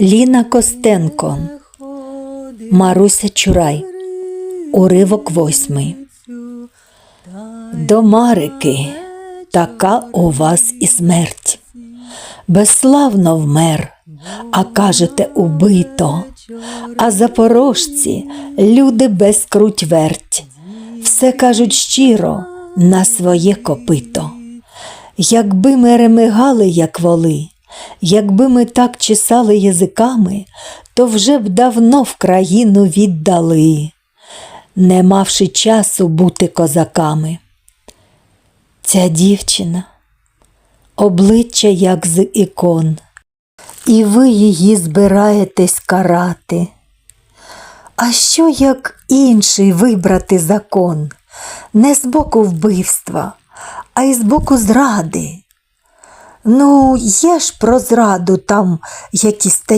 Ліна Костенко, Маруся Чурай, уривок восьмий. До Марики, така у вас і смерть. Безславно вмер, а кажете убито. А запорожці люди без круть верть. Все кажуть щиро на своє копито. Якби ми ремигали, як воли, якби ми так чесали язиками, то вже б давно в країну віддали, не мавши часу бути козаками. Ця дівчина, обличчя як з ікон, і ви її збираєтесь карати. А що як інший вибрати закон, не з боку вбивства, а й з боку зради? Ну, є ж про зраду там якісь